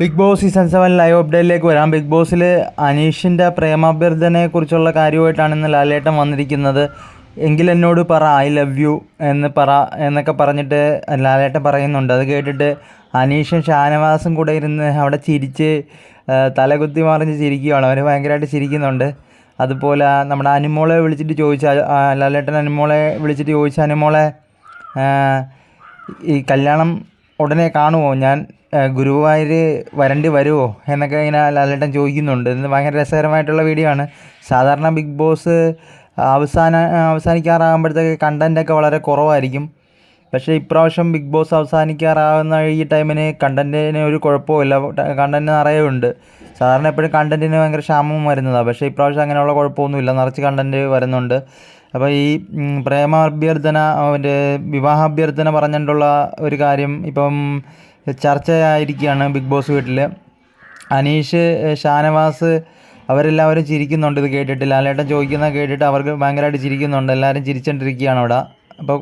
Bigg Boss season seven live അപ്ഡേറ്റിലേക്ക് വരാം. Big ബോസിൽ അനീഷിന്റെ പ്രേമാഭ്യർത്ഥനയെക്കുറിച്ചുള്ള കാര്യമായിട്ടാണ് ഇന്ന് ലാലേട്ടൻ വന്നിരിക്കുന്നത്. എങ്കിൽ എന്നോട് പറ ഐ ലവ് യു എന്ന് പറ എന്നൊക്കെ പറഞ്ഞിട്ട് ലാലേട്ടൻ പറയുന്നുണ്ട്. അത് കേട്ടിട്ട് അനീഷും ഷാനവാസും കൂടെ ഇരുന്ന് അവിടെ ചിരിച്ച് തലകുത്തി മറിഞ്ഞ് ചിരിക്കുകയാണ്. അവർ ഭയങ്കരമായിട്ട് ചിരിക്കുന്നുണ്ട്. അതുപോലെ നമ്മുടെ അനുമോളെ വിളിച്ചിട്ട് ചോദിച്ച ലാലേട്ടൻ അനുമോളെ വിളിച്ചിട്ട് ചോദിച്ച അനുമോളെ ഈ കല്യാണം ഉടനെ കാണുമോ ഞാൻ ഗുരുവായൂർ വരേണ്ടി വരുമോ എന്നൊക്കെ ഇങ്ങനെ ലാലേട്ടൻ ചോദിക്കുന്നുണ്ട്. ഇത് ഭയങ്കര രസകരമായിട്ടുള്ള വീഡിയോ ആണ്. സാധാരണ ബിഗ് ബോസ് അവസാന അവസാനിക്കാറാകുമ്പോഴത്തേക്ക് കണ്ടന്റൊക്കെ വളരെ കുറവായിരിക്കും. പക്ഷേ ഇപ്രാവശ്യം ബിഗ് ബോസ് അവസാനിക്കാറാവുന്ന ഈ ടൈമിന് കണ്ടന്റിന് ഒരു കുഴപ്പമില്ല കണ്ടന്റ് നിറയെ ഉണ്ട്. സാധാരണ എപ്പോഴും കണ്ടന്റിന് ഭയങ്കര ക്ഷാമം വരുന്നതാണ് പക്ഷേ ഇപ്രാവശ്യം അങ്ങനെയുള്ള കുഴപ്പമൊന്നുമില്ല. നിറച്ച് കണ്ടന്റ് വരുന്നുണ്ട്. അപ്പോൾ ഈ പ്രേമ അഭ്യർത്ഥന അവന്റെ വിവാഹ അഭ്യർത്ഥന പറഞ്ഞിട്ടുള്ള ഒരു കാര്യം ഇപ്പം ചർച്ചയായിരിക്കുകയാണ് ബിഗ് ബോസ് വീട്ടിൽ അനീഷ് ഷാനവാസ് അവരെല്ലാവരും ചിരിക്കുന്നുണ്ട്. ഇത് കേട്ടിട്ട് ലാലേട്ടൻ ചോദിക്കുന്ന കേട്ടിട്ട് അവർക്ക് ഭയങ്കരമായിട്ട് ചിരിക്കുന്നുണ്ട്. എല്ലാവരും ചിരിച്ചുകൊണ്ടിരിക്കുകയാണ് അവിടെ. അപ്പോൾ